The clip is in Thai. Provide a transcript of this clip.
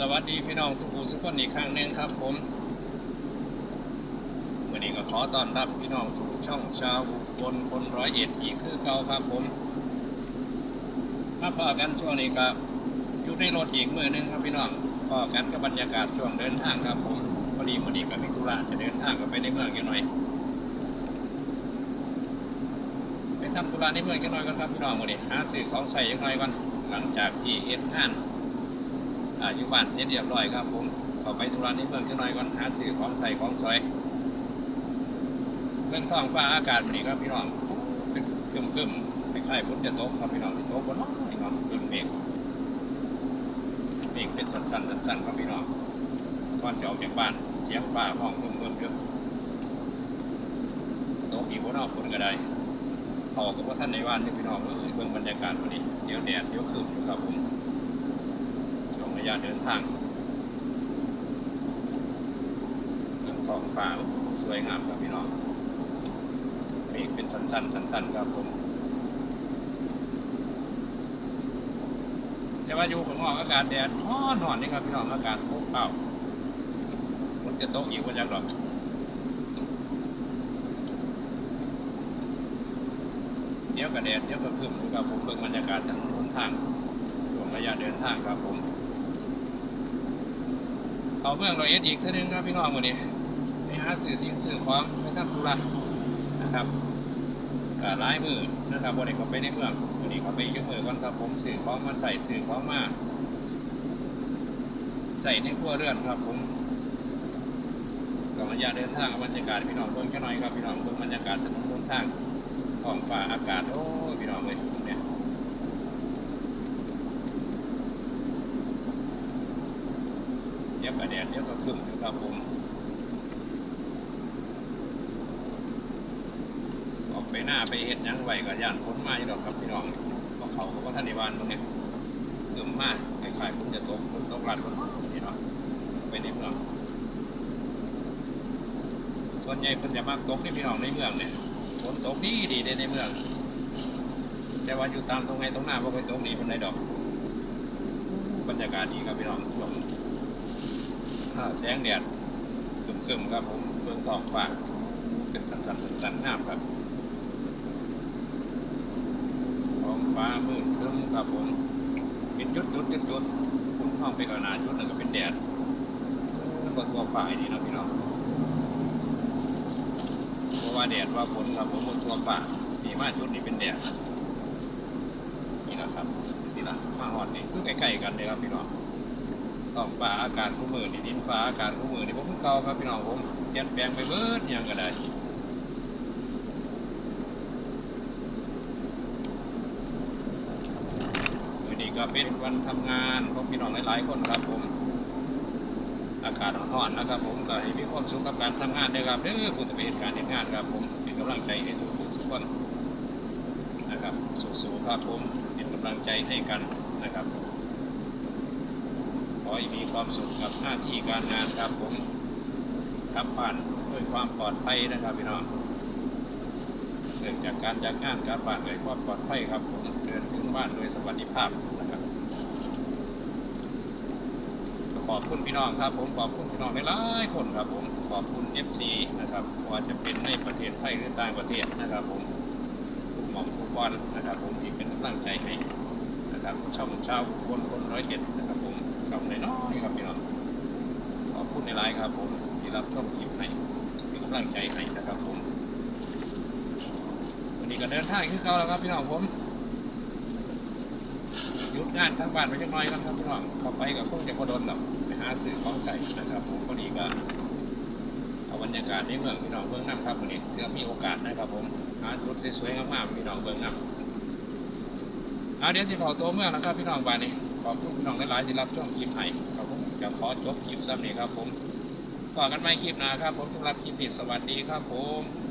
สวัสดีพี่น้องสุขุสุขคนอีกครั้งหนึ่งครับผมวันนี้ก็ขอต้อนรับพี่น้องสู่ช่องชาวบุคนร้อยเอ็ดอีกคือเก่าครับผมมาพอกันช่วงนี้ก็อยู่ในรถอีกมือนึงครับพี่น้องพอกันกับบรรยากาศช่วงเดินทางครับผมพอดีวันนี้ก็มีธุระจะเดินทางกันไปในเมืองกันหน่อยไปทำธุระในเมืองกันหน่อยกันครับพี่น้องวันนี้หาซื้อของใส่ยังหน่อยก่อนหลังจากที่เอ็ดงาน อายู่บ้านเสร็จเรียบร้อยครับผมขอไปธุระในเมืองจังหน่อยก่อนหาซื้อของใส่ของสวยเรื่องท้องฟ้าอากาศวันนี้ครับพี่น้องเป็นครึมครึมๆคล้ายๆฝนจะตกครับพี่น้องที่ตกบนน้อยเนาะเรื่องเมฆเมฆเป็นสั้นๆสั้นๆครับพี่น้องก่อนจะออกจากบ้านเสียงฟ้าห้องเพิ่มเพิ่มเยอะตกอีกบนนอกฝนก็ได้ขากับว่าท่านในบ้านนี่พี่น้องเอ้ยเบิ่งบรรยากาศวันนี้เดี๋ยวแดดเดี๋ยวคืนอยู่ครับผม ระยะเดินทางเรื่องท้องฟ้าสวยงามครับพี่น้องเมฆเป็นสั้นๆสั้นๆครับผมแต่ว่าอยู่ข้างนอกอากาศแดดร้อนหอนนี่ครับพี่น้องอากาศโคบเป่าฝนจะตกอีกวันยังดอกเดี๋ยวก็แดดเดี๋ยวก็ครึ้มครับผมเบิ่งบรรยากาศถนนหนทางช่วงระยะเดินทางครับผม เขาเมืองเราเอ็ดอีกท่านึงครับพี่น้องวันนี้ไปหาสื่อสิ่งสื่อของไปทำธุระนะครับก็หลายมือนะครับวันนี้เขาไปในเมืองวันนี้เขาไปยกมือก่อนครับผมสื่อของมาใส่สื่อของมาใส่ในครัวเรือนครับผมกับระยะเดินทางกับบรรยากาศพี่น้องเบิ่งแค่น้อยครับพี่น้องเบิ่งบรรยากาศถนนหนทางท้องฟ้าอากาศโอ้พี่น้องเลยเนี้ย เดี๋ยวก็แดดเดี๋ยวก็ครึ้มอยู่ครับผมออกไปหน้าไปเห็ดยังไหวก็ย่านฝนมาอยู่ดอกครับพี่น้องเพราะเขาก็ว่าท่านในบ้านตรงเนี้ยครึ้มมากคล้ายๆฝนจะตกฝนตกรัดฝนนี่เนาะไปในเมืองส่วนใหญ่เพิ่นจะมากตกในพี่น้องในเมืองเนี่ยฝนตกดีดีในในเมือง แต่ว่าอยู่ตามตรงไหนตรงหน้าบ่เคยตกดีเป็นไรดอก บรรยากาศดีครับพี่น้องช่วง แสงแดดครึมๆครับผมเบื้องท้องฟ้าเป็นสันสันสันสันๆงามครับท้องฟ้ามืดครึมครับผมเป็นจุดจุดจุดจุดๆพุ่งห้องไปก่อนหนาจุดหนึ่งก็เป็นแดดแล้วก็ทั่วฟ้าดีเนาะพี่น้องเพราะว่าแดดว่าฝนครับผมบนทั่วฟ้ามีมาจุดนี้เป็นแดดนี่นะครับนี่นะมาหอดนี่คือใกล้ๆกันเลยครับพี่น้อง ท้องฟ้าอากาศคู่มือนี่ดินฟ้าอากาศคู่มือนี่ผมคือเก่าครับพี่น้องผมเปลี่ยนแปลงไปเบิดยังก็ได้วันนี้ก็เป็นวันทำงานของพี่น้องหลายๆคนครับผมอากาศร้อนๆนะครับผมก็ให้มีความสุขกับการทำงานด้วยครับเด้อผู้ที่เป็นการเฮ็ดงานครับผมเป็นกำลังใจให้สุขทุกคนนะครับสู้ๆครับผมเป็นกำลังใจให้กันนะ ความสุขกับหน้าที่การงานครับผมครับผ่านด้วยความปลอดภัยนะครับพี่น้องเนื่อจากการจัดงานการบ้านด้วยความปลอดภัยครับผมเดินถึงบ้านโดยสวัสดิภาพนะครับขอบคุณพี่น้องครับ ผมขอบคุณพี่น้องหลายคนครับ ผมขอบคุณ FC นะครับว่าจะเป็นในประเทศไทยหรือต่างประเทศนะครับ ผมทุกหม่อมทุกวันนะครับ ผมที่เป็นกำลังใจให้นะครับช่องชาวคนคนร้อยเอ็ดนะครับผม ช่องน้อยๆครับพี่น้องขอบคุณในไลน์ครับผมที่รับชมคลิปให้เป็นกำลังใจให้นะครับผม วันนี้ก็เดินทางขึ้นเขาแล้วครับพี่น้องผมหยุดงานทั้งบ้านไปจังน้อยกันครับพี่น้องเข้าไปกับคงจะพอดนหรอกไปหาซื้อของใส่นะครับ ผมพอดีก็เอาบรรยากาศในเมืองพี่น้องเบื้องน้ำครับวันนี้ถือมีโอกาสนะครับ ผมหาจุดสวยๆงามๆพี่น้องเบื้องน้ำเอาเดี๋ยวจะขอตัวเมืองนะครับพี่น้องบ้านนี้ ขอบคุณพี่น้องหลายๆที่รับชมคลิปให้ครับผมจะขอจบคลิปซ้ำนี้ครับผมต่อกันใหม่คลิปหน้าครับผมสำหรับคลิปนี้สวัสดีครับผม